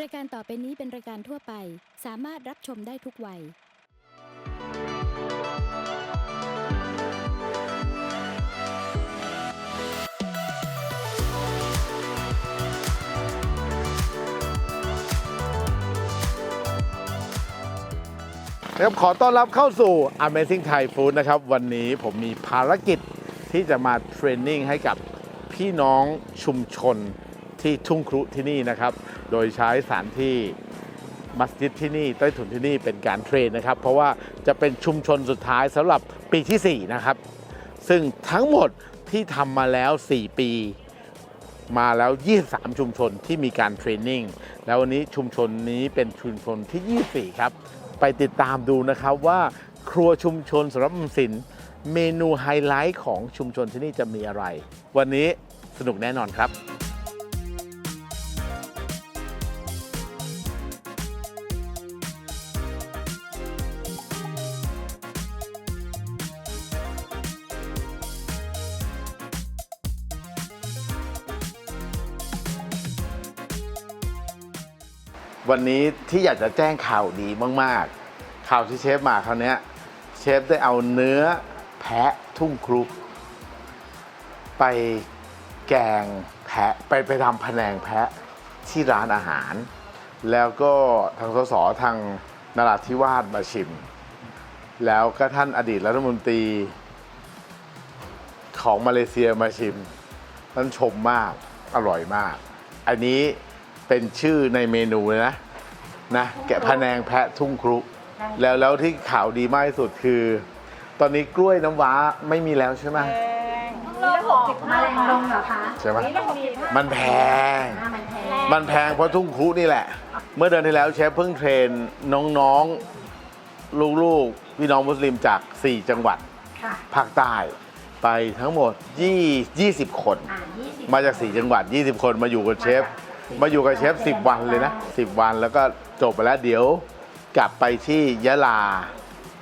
รายการต่อไปนี้เป็นรายการทั่วไป สามารถรับชมได้ทุกวัย นะครับขอต้อนรับเข้าสู่ Amazing Thai Food นะครับ วันนี้ผมมีภารกิจที่จะมาเทรนนิ่งให้กับพี่น้องชุมชน ที่ทุ่งครุที่นี่นะครับ โดยใช้สถานที่มัสยิดที่นี่ใต้ถุนที่นี่เป็นการเทรนนะครับ เพราะว่าจะเป็นชุมชนสุดท้ายสำหรับปีที่ 4 นะครับ ซึ่งทั้งหมดที่ทำมาแล้ว 4 ปีมาแล้ว 23 ชุมชนที่มีการเทรนนิ่ง แล้ววันนี้ชุมชนนี้เป็นชุมชนที่ 24 ครับ ไปติดตามดูนะครับว่าครัวชุมชนสำหรับออมสินเมนูไฮไลท์ของชุมชนที่นี่จะมีอะไร วันนี้สนุกแน่นอนครับ วันนี้ที่อยากจะแจ้งข่าวดีมาก ๆ ข่าวที่เชฟมาคราวนี้เชฟได้เอาเนื้อแพะทุ่งครุก ไปแกงแพะไปไปทำพะแนงแพะที่ร้านอาหาร แล้วก็ทางสสทางนราธิวาสมาชิม แล้วก็ท่านอดีตรัฐมนตรี ของมาเลเซียมาชิมท่านชมมากอร่อยมาก อันนี้ เป็นชื่อในเมนูเลยนะนะแกะพะแนงแพะทุ่งครุแล้วแล้วที่ข่าวดีมากที่สุดคือ ตอนนี้กล้วยน้ำว้าไม่มีแล้วใช่ไหมโลหกสิบห้าแรงลงเหรอคะใช่ไหมนี่มันมีมันแพงอ่ามันแพง มันแพงเพราะทุ่งครุนี่แหละ เมื่อเดือนที่แล้วเชฟเพิ่งเทรนน้องๆ ลูกๆ พี่น้องมุสลิมจาก 4 จังหวัดค่ะภาคใต้ไปทั้งหมด 20 20คนอ่ายี่สิบมาจาก 4 จังหวัด 20 คนมาอยู่กับเชฟ มาอยู่กับเชฟ 10 วันเลยนะ 10 วันแล้วก็จบไปแล้วเดี๋ยวกลับไปที่ยะลา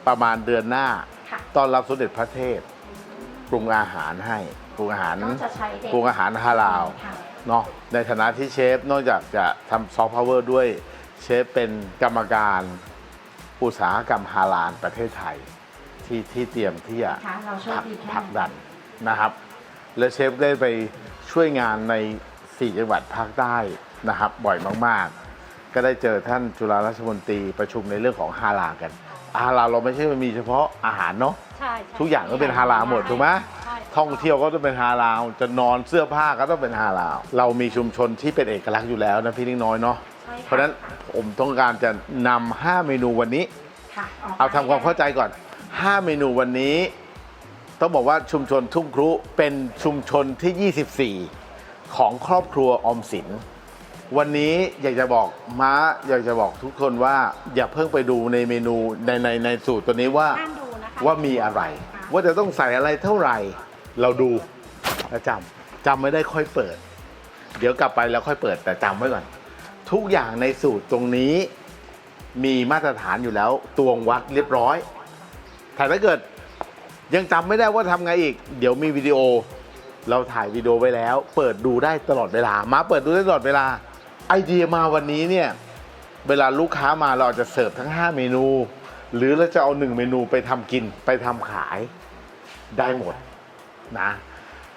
ประมาณเดือนหน้า ค่ะ ต้อนรับสมเด็จพระเทพปรุงอาหารให้ปรุงอาหารต้องจะใช้เด็กปรุงอาหารฮาลาล ค่ะ เนาะในฐานะที่เชฟนอกจากจะทำซอฟต์พาวเวอร์ด้วยเชฟเป็นกรรมการอุตสาหกรรมฮาลาลประเทศไทย ที่ที่เตรียมที่จะค่ะเราโชคผลักดีแค่ผลักดันนะครับ และเชฟได้ไปช่วยงานใน 4 จังหวัดภาคใต้นะครับบ่อยมากๆ ก็ได้เจอท่านจุฬาราชมนตรีประชุมในเรื่องของฮาลาลกันฮาลาลเราไม่ใช่มีเฉพาะอาหารเนาะใช่ใช่ทุกอย่างก็เป็นฮาลาลหมดถูกไหมใช่ท่องเที่ยวก็ต้องเป็นฮาลาลจะนอนเสื้อผ้าก็ต้องเป็นฮาลาลเรามีชุมชนที่เป็นเอกลักษณ์อยู่แล้วนะพี่นิ่งน้อยเนาะใช่ค่เพราะฉะนั้นผมต้องการจะนำ5เมนูวันนี้ ค่ะกมเอาทำความเข้าใจก่อน 5 เมนูวันนี้ ต้องบอกว่าชุมชนทุ่งครุเป็นชุมชนที่24 ของครอบครัวออมสิน วันนี้อยากจะบอกม้าอยากจะบอกทุกคนว่าอย่าเพิ่งไปดูในเมนูในในในสูตรตัวนี้ว่าห้ามดูนะคะว่ามีอะไร ว่าจะต้องใส่อะไรเท่าไหร่เราดูแล้วจำจำไม่ได้ค่อยเปิด เดี๋ยวกลับไปแล้วค่อยเปิดแต่จำไว้ก่อน ทุกอย่างในสูตรตรงนี้มีมาตรฐานอยู่แล้วตวงวัดเรียบร้อยแต่ถ้าเกิดยังจำไม่ได้ว่าทำไงอีก เดี๋ยวมีวิดีโอ เราถ่ายวิดีโอไว้แล้ว เปิดดูได้ตลอดเวลา มาเปิดดูได้ตลอดเวลา ไอเดียมาวันนี้เนี่ย เวลาลูกค้ามาเราอาจจะเสิร์ฟทั้ง 5 เมนู หรือเราจะเอาหนึ่งเมนูไปทำกินไปทำขายได้หมดนะ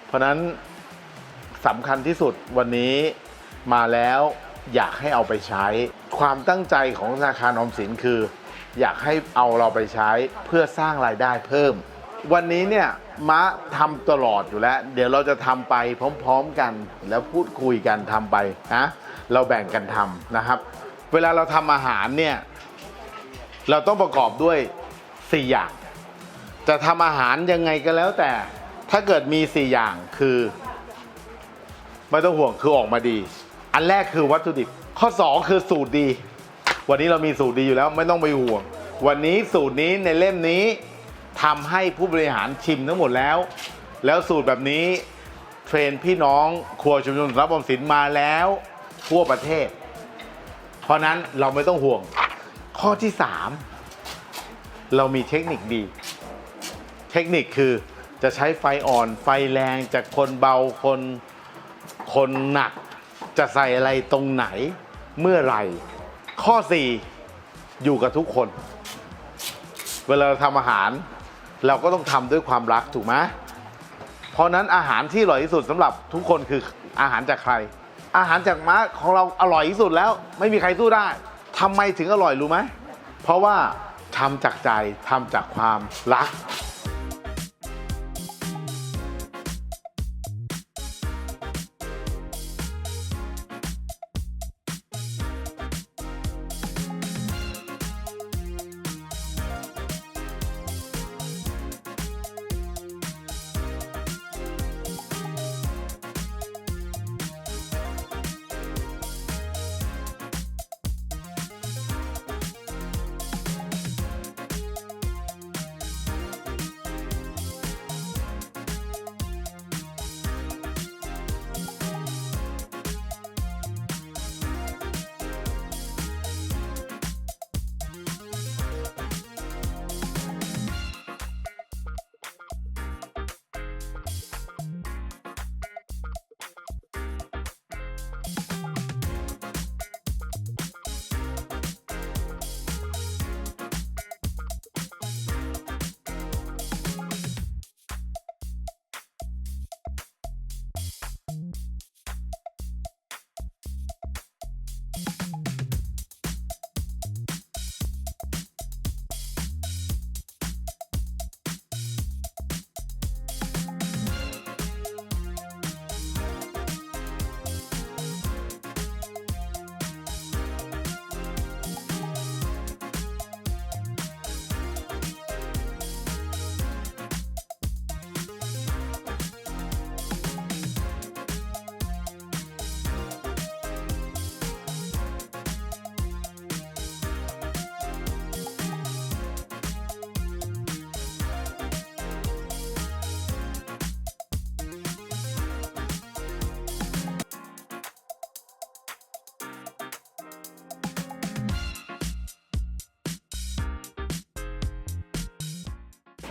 เพราะนั้นสำคัญที่สุดวันนี้มาแล้วอยากให้เอาไปใช้ ความตั้งใจของธนาคารออมสินคือ อยากให้เอาเราไปใช้เพื่อสร้างรายได้เพิ่ม วันนี้เนี่ยมะทำตลอดอยู่แล้ว เดี๋ยวเราจะทำไปพร้อมๆกัน แล้วพูดคุยกันทำไปนะเราแบ่งกันทำนะครับ เวลาเราทำอาหารเนี่ยเราต้องประกอบด้วย 4 อย่าง จะทำอาหารยังไงก็แล้วแต่ ถ้าเกิดมี 4 อย่างคือ ไม่ต้องห่วงคือออกมาดี อันแรกคือวัตถุดิบ ข้อ 2 คือสูตรดี วันนี้เรามีสูตรดีอยู่แล้วไม่ต้องไปห่วง วันนี้สูตรนี้ในเล่มนี้ ทำให้ผู้บริหารชิมทั้งหมดแล้ว แล้วสูตรแบบนี้เทรนพี่น้องครัวชุมชนรับออมสินมาแล้วทั่วประเทศ เพราะนั้นเราไม่ต้องห่วง ข้อที่ 3 เรามีเทคนิคดี เทคนิคคือจะใช้ไฟอ่อนไฟแรงจากคนเบาคนคนหนัก จะใส่อะไรตรงไหนเมื่อไหร่ ข้อ 4 อยู่กับทุกคน เวลาเราทำอาหาร เราก็ต้องทำด้วยความรักถูกไหมเพราะนั้นอาหารที่อร่อยที่สุดสำหรับทุกคนคืออาหารจากใคร อาหารจากม้าของเราอร่อยที่สุดแล้ว ไม่มีใครสู้ได้ทำไมถึงอร่อยรู้ไหมเพราะว่าทำจากใจทำจากความรัก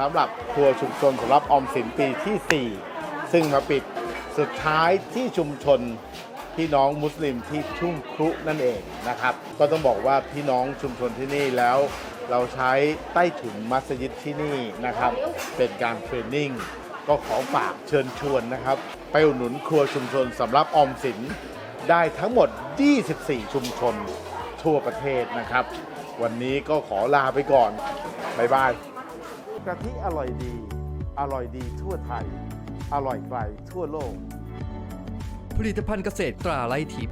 สำหรับครัวชุมชนสำหรับออมสินปีที่ 4 ซึ่งมาปิดสุดท้ายที่ชุมชนพี่น้องมุสลิมที่ทุ่งครุนั่นเองนะครับ ก็ต้องบอกว่าพี่น้องชุมชนที่นี่แล้วเราใช้ใต้ถุนมัสยิดที่นี่นะครับ เป็นการเทรนนิ่งก็ขอฝากเชิญชวนนะครับ ไปอุดหนุนครัวชุมชนสำหรับออมสินได้ทั้งหมด 24 ชุมชนทั่วประเทศนะครับ วันนี้ก็ขอลาไปก่อน บ๊ายบาย กะทิอร่อยดี อร่อยดีทั่วไทย อร่อยไกลทั่วโลก ผลิตภัณฑ์เกษตรตราไร่ทิพย์